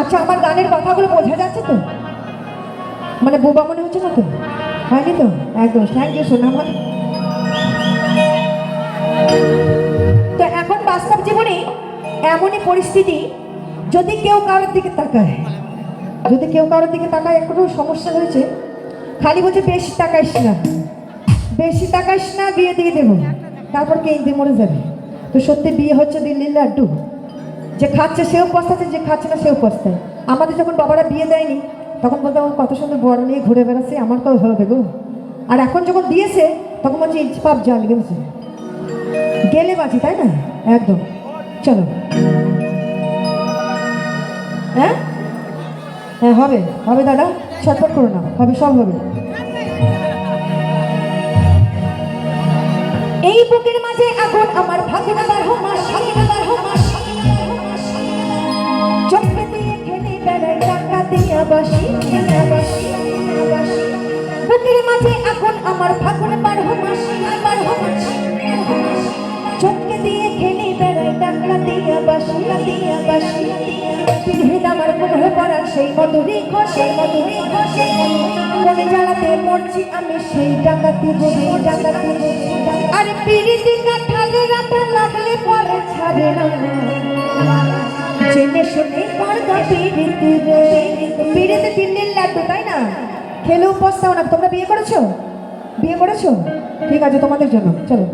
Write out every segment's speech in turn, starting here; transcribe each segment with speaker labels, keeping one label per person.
Speaker 1: আচ্ছা আমার গানের কথাগুলো বোঝা যাচ্ছে তো? মানে বোবা মনে হচ্ছে না তো? হয়নি তো? একদম থ্যাংক ইউ সোনা আমার তো এখন বাস্তব জীবনে এমনই পরিস্থিতি, যদি কেউ কারোর দিকে তাকায়, যদি কেউ কারোর দিকে তাকায় একটু সমস্যা হয়েছে খালি বলছে, বেশি তাকাইস না, বেশি তাকাইস না, বিয়ে দিয়ে দেবো। তারপর কেন্দ্রে মরে যাবে? তো সত্যি বিয়ে হচ্ছে দিল্লির লাড্ডু। যে খাচ্ছে সেও পস্তাচ্ছে, যে খাচ্ছে না সেও পস্তায়। আমাদের যখন বাবারা বিয়ে দেয়নি, তখন বলতে "ও কত সুন্দর বড় নিয়ে ঘুরে বেড়াচ্ছে, আমার কত ভালো দেখো আর এখন যখন দিয়েছে, তখন বলছে পাপ জাল গেছে। গেলে বাঁচি, তাই না? একদম। চলো। হ্যাঁ? হ্যাঁ হবে। হবে দাদা, ছটফট করো না। হবে, সব হবে। এই বুকের মাঝে এখন আমার ভাগের বারো এখন আমার ফাগুন বারো মাস বারো মাস চোখে দিয়ে খেলে বেড়াই টাকা দিয়া বাসি দিয়া বাসি পিড়হিত আমার পুনঃ পড়ার সেই মধুরি ঘষে মধুরি ঘষে। মনে জ্বালাতে মরছি আমি সেই টাকাতে সেই টাকাতে আরে পিড়িতি কাঠালে রাখা লাগলে পরে ছাড়ে না। জেনে শুনে পর্দা পিড়িতি পিড়িতে দিল্লির লাড্ডু, তাই না? খেলেও পস্তাও না। তোমরা বিয়ে করেছ? বিয়ে করেছ? ঠিক আছে তোমাদের জন্য। চলো।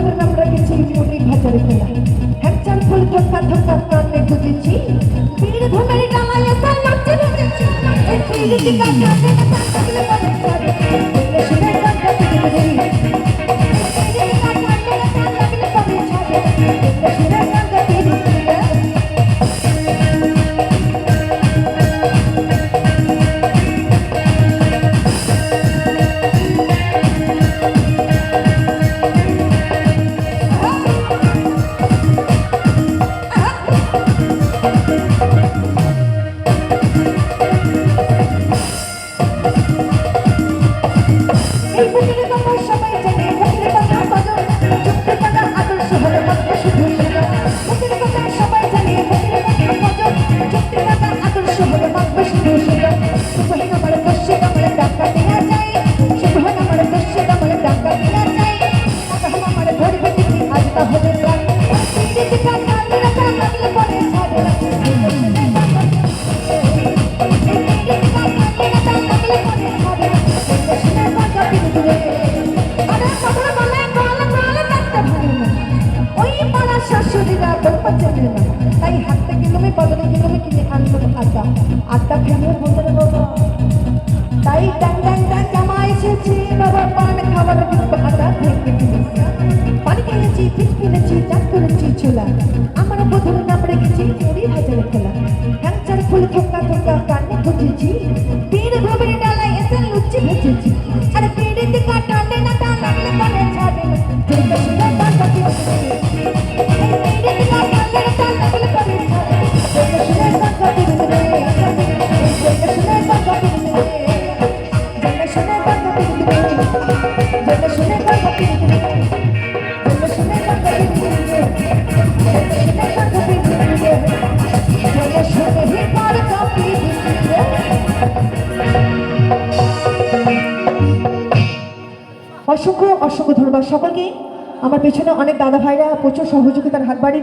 Speaker 1: আমার আমরা রেখেছি মুরগি ভাজারে খেলা হ্যাপচার ফুল ধক্কা ধক্কা প্রাণে খুঁজেছি পীর ধুমের ডালায় এসে নাচে নাচেছি Thank you. আড্ডা আড্ডা খেয়ে হোটেলে বলব তাই ট্যাং ট্যাং ট্যাং জামা এসেছে বাবা পান খাবার আড্ডা থেকে পানি খেয়েছি ঠিক কিনেছি চাক তুলেছি চুলা আমার প্রথমে নাম রেখেছি কুড়ি হাজার খেলা। অসংখ্য অসংখ্য ধন্যবাদ সকলকে। আমার পেছনে অনেক দাদা ভাইরা প্রচুর সহযোগিতার হাত বাড়িয়ে